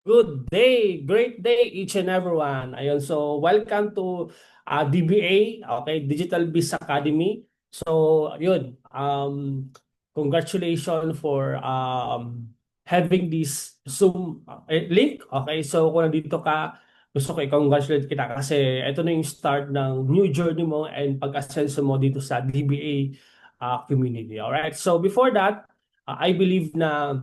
Good day, great day each and everyone. Ayun, so welcome to uh, DBA, okay, Digital Biz Academy. So, yun, um, congratulations for um, having this Zoom uh, link. Okay, so kung nandito ka, gusto ko i-congratulate kita kasi ito na yung start ng new journey mo and pag-ascenso mo dito sa DBA uh, community. Alright, so before that, uh, I believe na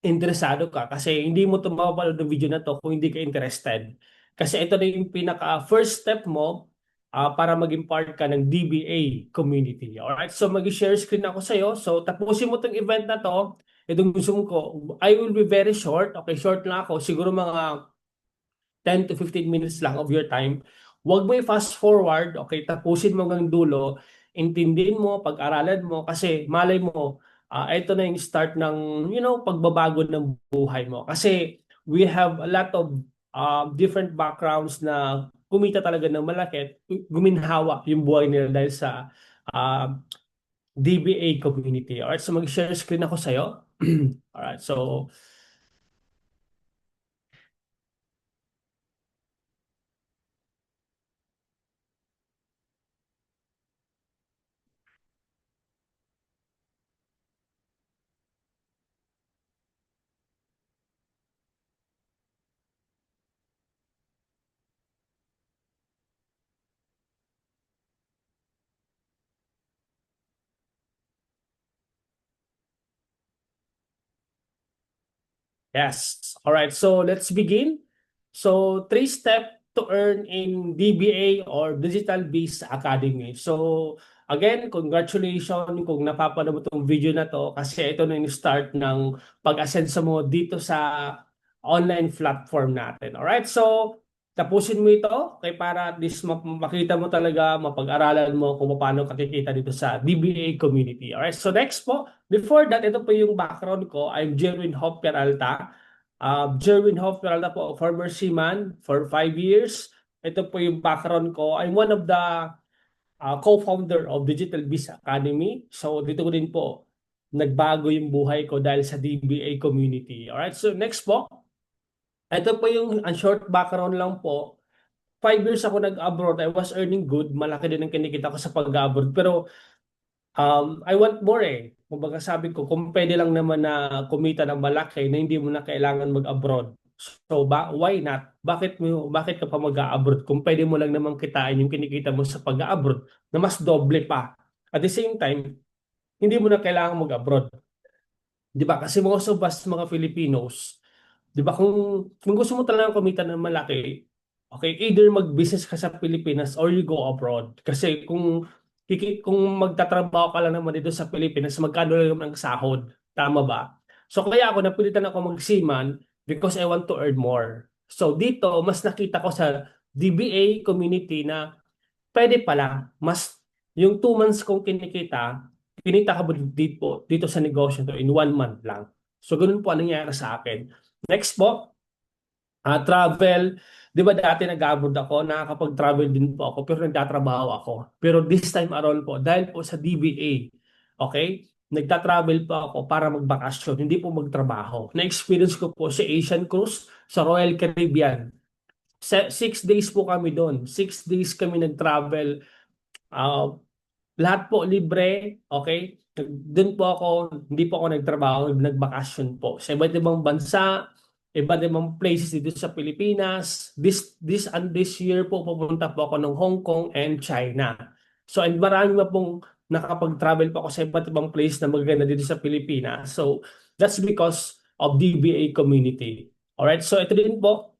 interesado ka kasi hindi mo ito mapapanood ng video na to kung hindi ka interested. Kasi ito na yung pinaka first step mo uh, para maging part ka ng DBA community. Alright, so mag-share screen ako sa'yo. So tapusin mo itong event na to. Itong Zoom ko, I will be very short. Okay, short lang ako. Siguro mga 10 to 15 minutes lang of your time. Huwag mo i-fast forward. Okay, tapusin mo hanggang dulo. Intindihin mo, pag-aralan mo kasi malay mo, uh, ito na yung start ng, you know, pagbabago ng buhay mo. Kasi we have a lot of uh, different backgrounds na kumita talaga ng malaki guminhawa yung buhay nila dahil sa uh, DBA community. Alright, so mag-share screen ako sa'yo. Alright, so Yes. All right. So let's begin. So three step to earn in DBA or Digital Biz Academy. So again, congratulations kung napapanood mo itong video na to kasi ito na yung start ng pag-asenso mo dito sa online platform natin. All right. So tapusin mo ito kay para at least makita mo talaga, mapag-aralan mo kung paano kakikita dito sa DBA community. Alright, so next po, before that, ito po yung background ko. I'm Jerwin Hoff Peralta. Uh, Jerwin Hoff Peralta po, former seaman for 5 years. Ito po yung background ko. I'm one of the uh, co-founder of Digital Biz Academy. So dito ko din po nagbago yung buhay ko dahil sa DBA community. Alright, so next po, ito po yung ang short background lang po. Five years ako nag-abroad. I was earning good. Malaki din ang kinikita ko sa pag-abroad. Pero um, I want more eh. Kumbaga sabi ko, kung pwede lang naman na kumita ng malaki na hindi mo na kailangan mag-abroad. So ba, why not? Bakit mo bakit ka pa mag-abroad kung pwede mo lang naman kitain yung kinikita mo sa pag-abroad na mas doble pa. At the same time, hindi mo na kailangan mag-abroad. 'Di ba? Kasi most of us mga Filipinos, 'Di ba kung kung gusto mo talagang kumita ng malaki, okay, either mag-business ka sa Pilipinas or you go abroad. Kasi kung kung magtatrabaho ka lang naman dito sa Pilipinas, magkano lang ang sahod? Tama ba? So kaya ako napilitan ako magsiman because I want to earn more. So dito, mas nakita ko sa DBA community na pwede pala, mas yung 2 months kong kinikita, kinita ka dito, dito sa negosyo to in 1 month lang. So ganun po ang nangyayari sa akin. Next po, uh, travel. Di ba dati nag-abroad ako, nakakapag-travel din po ako, pero nagtatrabaho ako. Pero this time around po, dahil po sa DBA, okay, nagta-travel po ako para magbakasyon, hindi po magtrabaho. Na-experience ko po sa Asian Cruise sa Royal Caribbean. Six days po kami doon. Six days kami nag-travel. Uh, lahat po libre, okay? Doon po ako, hindi po ako nagtrabaho, nagbakasyon po. Sa iba't ibang bansa, iba't ibang places dito sa Pilipinas. This, this and this year po, pupunta po ako ng Hong Kong and China. So, and marami pa pong nakapag-travel po ako sa iba't ibang place na maganda dito sa Pilipinas. So, that's because of DBA community. Alright, so ito din po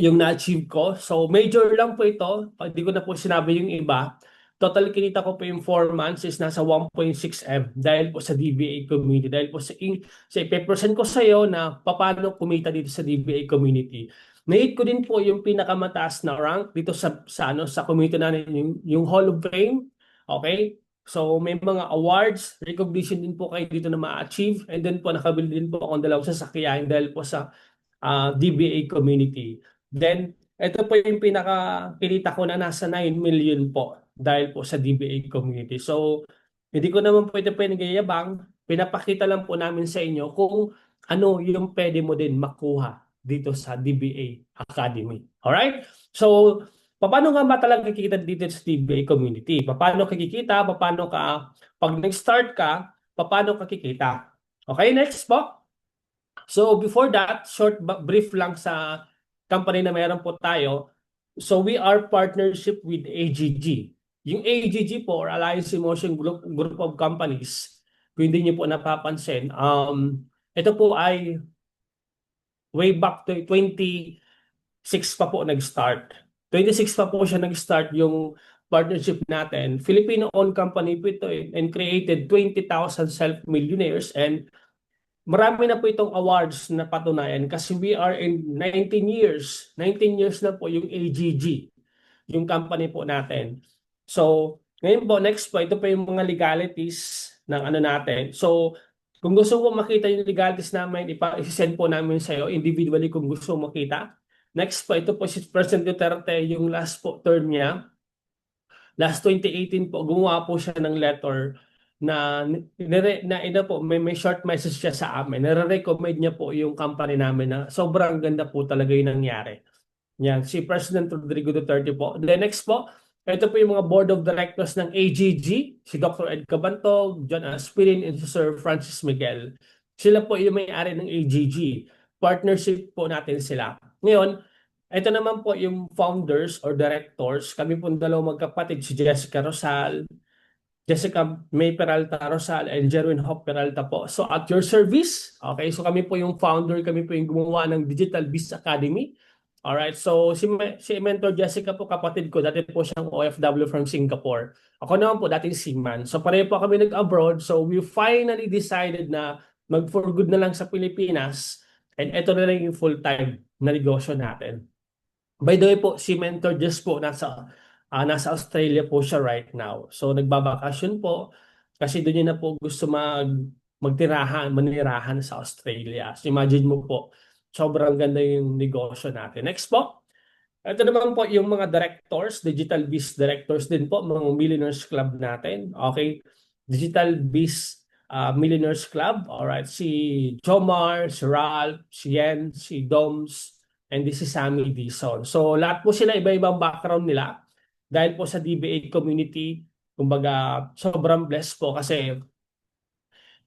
yung na-achieve ko. So, major lang po ito. Hindi ko na po sinabi yung iba. Total kinita ko po yung 4 months is nasa 1.6M dahil po sa DBA community. Dahil po sa, sa ipepresent ko sa iyo na paano kumita dito sa DBA community. Nahit ko din po yung pinakamataas na rank dito sa, sa, ano, sa community natin, yung, yung Hall of Fame. Okay? So may mga awards, recognition din po kayo dito na ma-achieve. And then po nakabili din po akong dalawang sasakyan dahil po sa uh, ah, DBA community. Then ito po yung pinaka kinita ko na nasa 9 million po dahil po sa DBA community. So, hindi ko naman pwede gayabang, pinapakita lang po namin sa inyo kung ano yung pwede mo din makuha dito sa DBA Academy. Alright? So, paano nga ba talaga kikita dito sa DBA community? Paano ka kikita? Paano ka, pag nag-start ka, paano ka kikita? Okay, next po. So, before that, short brief lang sa company na meron po tayo. So, we are partnership with AGG. Yung AGG po, or Alliance Emotion Group, Group of Companies, kung hindi niyo po napapansin, um, ito po ay way back to 26 pa po nag-start. 26 pa po siya nag-start yung partnership natin. Filipino-owned company po ito eh, and created 20,000 self-millionaires and marami na po itong awards na patunayan kasi we are in 19 years. 19 years na po yung AGG, yung company po natin. So, ngayon po, next po, ito po yung mga legalities ng ano natin. So, kung gusto mo makita yung legalities namin, ipa- isi-send po namin sa iyo individually kung gusto mo makita. Next po, ito po si President Duterte, yung last po term niya. Last 2018 po, gumawa po siya ng letter na nire, na ina po may, may short message siya sa amin. Nare-recommend niya po yung company namin na sobrang ganda po talaga yung nangyari. Yan, si President Rodrigo Duterte po. The next po, ito po yung mga board of directors ng AGG, si Dr. Ed Cabantog, John Aspirin, and si Sir Francis Miguel. Sila po yung may-ari ng AGG. Partnership po natin sila. Ngayon, ito naman po yung founders or directors. Kami po dalawang magkapatid, si Jessica Rosal, Jessica May Peralta Rosal, and Jerwin Hop Peralta po. So at your service, okay, so kami po yung founder, kami po yung gumawa ng Digital Biz Academy. Alright, so si, si Mentor Jessica po kapatid ko, dati po siyang OFW from Singapore. Ako naman po dating seaman. So pareho po kami nag-abroad. So we finally decided na mag for good na lang sa Pilipinas. And ito na lang yung full-time na negosyo natin. By the way po, si Mentor Jess po nasa uh, nasa Australia po siya right now. So nagbabakasyon po kasi doon niya na po gusto mag magtirahan, manirahan sa Australia. So imagine mo po, sobrang ganda yung negosyo natin. Next po. Ito naman po yung mga directors, Digital Biz directors din po, mga Millionaires Club natin. Okay, Digital Biz uh, Millionaires Club. Alright, si Jomar, si Ralph, si Yen, si Doms, and this is Sammy Dison. So lahat po sila iba-ibang background nila dahil po sa DBA community, kumbaga sobrang blessed po kasi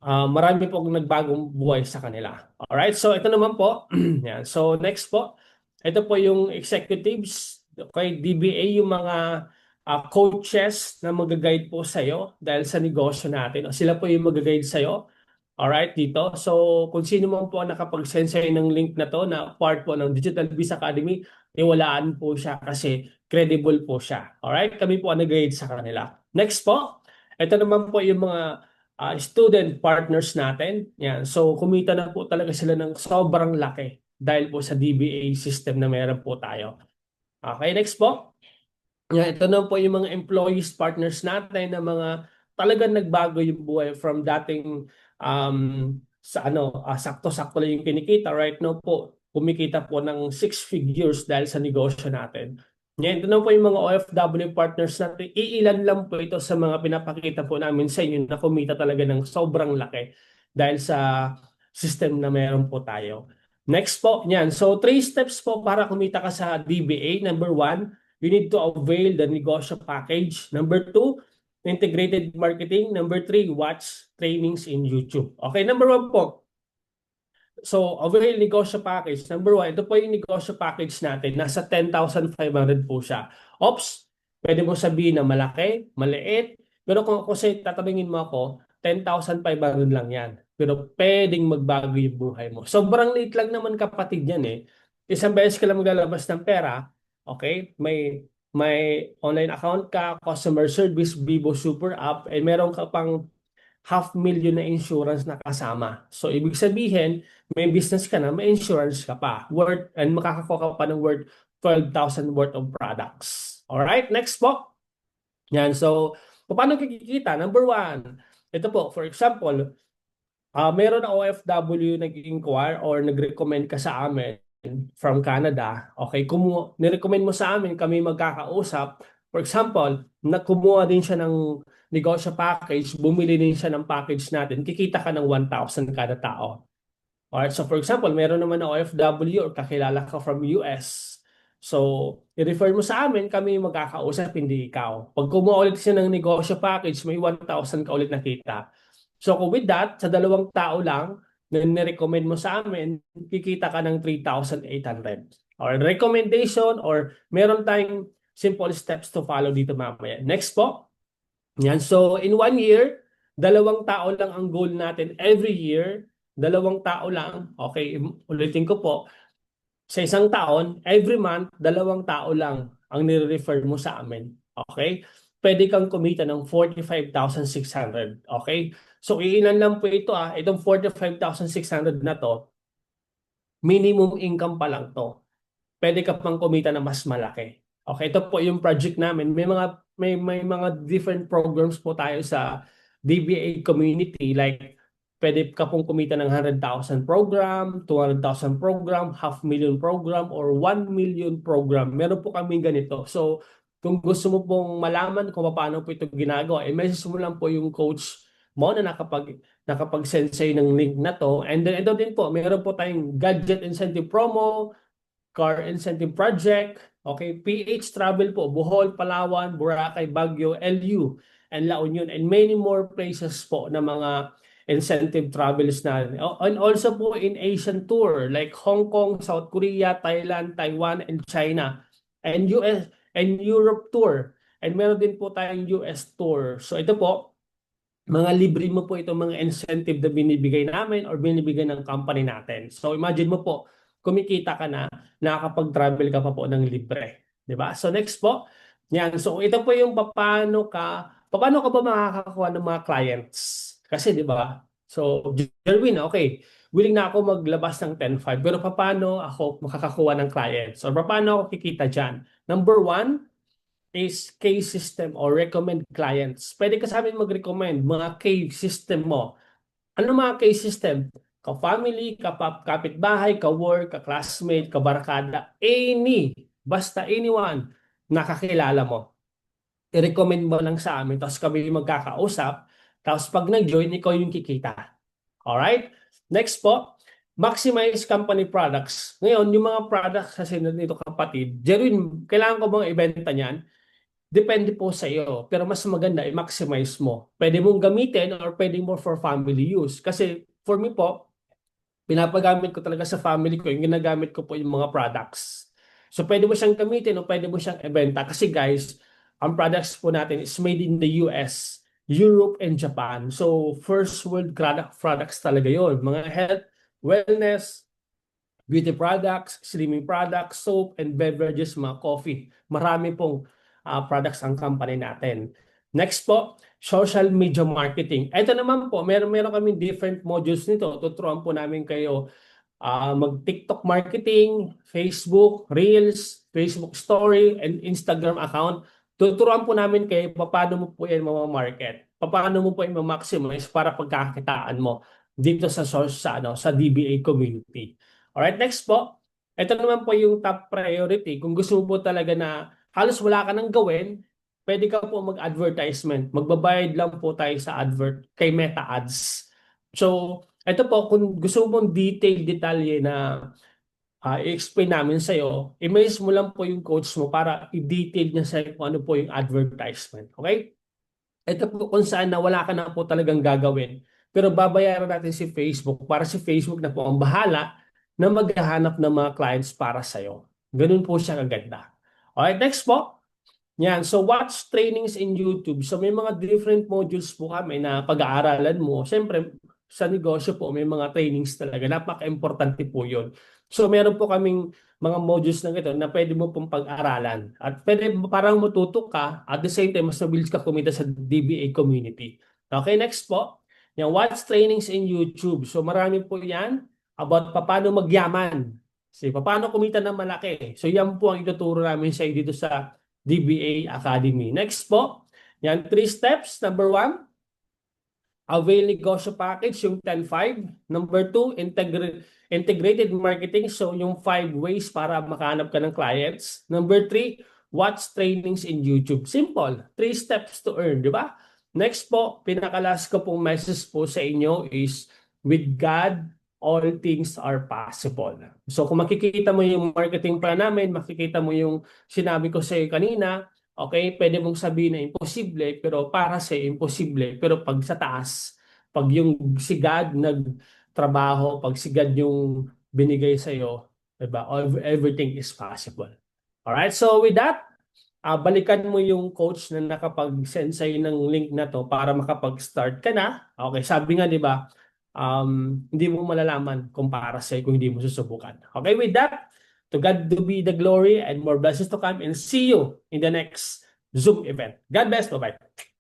uh, marami po nagbagong buhay sa kanila. Alright, so ito naman po. Yan. So next po, ito po yung executives, okay, DBA, yung mga uh, coaches na mag-guide po sa iyo dahil sa negosyo natin. Sila po yung mag-guide sa iyo. Alright, dito. So, kung sino man po nakapag-send sa'yo ng link na to na part po ng Digital Biz Academy, iwalaan po siya kasi credible po siya. Alright, kami po ang nag-guide sa kanila. Next po, ito naman po yung mga uh, student partners natin. Yan. So kumita na po talaga sila ng sobrang laki dahil po sa DBA system na meron po tayo. Okay, next po. Yan, ito na po yung mga employees partners natin na mga talagang nagbago yung buhay from dating um, sa ano, uh, sakto-sakto lang yung kinikita. Right now po, kumikita po ng six figures dahil sa negosyo natin. Ito na po yung mga OFW partners natin. Iilan lang po ito sa mga pinapakita po namin sa inyo na kumita talaga ng sobrang laki dahil sa system na meron po tayo. Next po, yan. So, three steps po para kumita ka sa DBA. Number one, you need to avail the negosyo package. Number two, integrated marketing. Number three, watch trainings in YouTube. Okay, number one po, So, avail negosyo package. Number one, ito po yung negosyo package natin. Nasa 10,500 po siya. Ops, pwede mo sabihin na malaki, maliit. Pero kung sa'yo, tatanungin mo ako, 10,500 lang yan. Pero pwedeng magbago yung buhay mo. Sobrang liit lang naman kapatid yan eh. Isang beses ka lang maglalabas ng pera, okay? May may online account ka, customer service, Vivo Super App, and meron ka pang half million na insurance na kasama. So, ibig sabihin, may business ka na, may insurance ka pa. Worth, and makakakuha ka pa ng worth 12,000 worth of products. Alright, next po. Yan, so, paano kikita? Number one, ito po, for example, uh, meron na OFW nag-inquire or nag-recommend ka sa amin from Canada. Okay, kumu ni-recommend mo sa amin, kami magkakausap. For example, na kumuha din siya ng negosyo package, bumili din siya ng package natin, kikita ka ng 1,000 kada tao. Alright, so for example, meron naman na OFW or kakilala ka from US. So, i-refer mo sa amin, kami magkakausap, hindi ikaw. Pag kumuha ulit siya ng negosyo package, may 1,000 ka ulit nakita. So, with that, sa dalawang tao lang, na nirecommend mo sa amin, kikita ka ng 3,800. Or recommendation or meron tayong simple steps to follow dito mamaya. Next po. Yan. So, in one year, dalawang tao lang ang goal natin every year. Dalawang tao lang. Okay, ulitin ko po. Sa isang taon, every month, dalawang tao lang ang nire-refer mo sa amin. Okay? Pwede kang kumita ng 45,600. Okay? So, iilan lang po ito ah. Itong 45,600 na to, minimum income pa lang to. Pwede ka pang kumita na mas malaki. Okay, ito po yung project namin. May mga may may mga different programs po tayo sa DBA community like pwede ka pong kumita ng 100,000 program, 200,000 program, half million program or 1 million program. Meron po kami ganito. So, kung gusto mo pong malaman kung paano po ito ginagawa, i-message mo lang po yung coach mo na nakapag nakapag-send sa'yo ng link na to. And then ito din po, meron po tayong gadget incentive promo, car incentive project, okay, PH Travel po, Bohol, Palawan, Boracay, Baguio, LU, and La Union, and many more places po na mga incentive travels na. And also po in Asian tour, like Hong Kong, South Korea, Thailand, Taiwan, and China, and US, and Europe tour. And meron din po tayong US tour. So ito po, mga libre mo po itong mga incentive na binibigay namin or binibigay ng company natin. So imagine mo po, kumikita ka na, nakakapag-travel ka pa po ng libre. ba? So next po, yan. So ito po yung paano ka, paano ka ba makakakuha ng mga clients? Kasi 'di ba? So Jerwin, okay, willing na ako maglabas ng 10.5 pero paano ako makakakuha ng clients? Or paano ako kikita diyan? Number one, is case system or recommend clients. Pwede ka sa amin mag-recommend mga case system mo. Ano mga case system? Ka-family, kapitbahay, ka-work, ka-classmate, ka-barkada, any, basta anyone nakakilala mo. I-recommend mo lang sa amin, tapos kami magkakausap, tapos pag nag-join, ikaw yung kikita. Alright? Next po, maximize company products. Ngayon, yung mga products kasi nito kapatid, Jerin, kailangan ko bang ibenta niyan? Depende po sa iyo. Pero mas maganda, i-maximize mo. Pwede mong gamitin or pwede mo for family use. Kasi for me po, pinapagamit ko talaga sa family ko, yung ginagamit ko po yung mga products. So pwede mo siyang gamitin o pwede mo siyang ibenta kasi guys, ang products po natin is made in the US, Europe, and Japan. So first world product products talaga yon Mga health, wellness, beauty products, slimming products, soap, and beverages, mga coffee. Marami pong uh, products ang company natin. Next po, social media marketing. Ito naman po, meron meron kami different modules nito. Tuturuan po namin kayo uh, mag-TikTok marketing, Facebook, Reels, Facebook Story, and Instagram account. Tuturuan po namin kayo paano mo po yan mamamarket. Paano mo po yan ma-maximize para pagkakitaan mo dito sa source sa ano sa DBA community. Alright, next po. Ito naman po yung top priority. Kung gusto mo po talaga na halos wala ka nang gawin, pwede ka po mag-advertisement. Magbabayad lang po tayo sa advert kay Meta Ads. So, ito po, kung gusto mong detail detalye na uh, i-explain namin sa iyo, i-mail mo lang po yung coach mo para i-detail niya sa kung ano po yung advertisement. Okay? Ito po kung saan na wala ka na po talagang gagawin. Pero babayaran natin si Facebook para si Facebook na po ang bahala na maghahanap ng mga clients para sa iyo. Ganun po siya kaganda. Okay, next po. Yan. So, watch trainings in YouTube. So, may mga different modules po kami na pag-aaralan mo. Siyempre, sa negosyo po, may mga trainings talaga. Napaka-importante po yun. So, meron po kaming mga modules na ito na pwede mo pong pag-aralan. At pwede parang matuto ka, at the same time, mas mabilis ka kumita sa DBA community. Okay, next po. Yan, watch trainings in YouTube. So, marami po yan about paano magyaman. Si paano kumita ng malaki. So, yan po ang ituturo namin sa dito sa DBA Academy. Next po, yan, three steps. Number one, avail negosyo package, yung 10.5. Number two, integra integrated marketing, so yung five ways para makahanap ka ng clients. Number three, watch trainings in YouTube. Simple. Three steps to earn, di ba? Next po, pinakalas ko pong message po sa inyo is with God, all things are possible. So kung makikita mo yung marketing plan namin, makikita mo yung sinabi ko sa kanina, okay, pwede mong sabihin na imposible, pero para sa imposible. Pero pag sa taas, pag yung si God nagtrabaho, pag si God yung binigay sa iyo, diba? Ev- Everything is possible. Alright, so with that, ah, balikan mo yung coach na nakapag-send sa'yo ng link na to para makapag-start ka na. Okay, sabi nga, di ba, um, hindi mo malalaman kung para sa'yo kung hindi mo susubukan. Okay, with that, to God to be the glory and more blessings to come and see you in the next Zoom event. God bless. Bye-bye.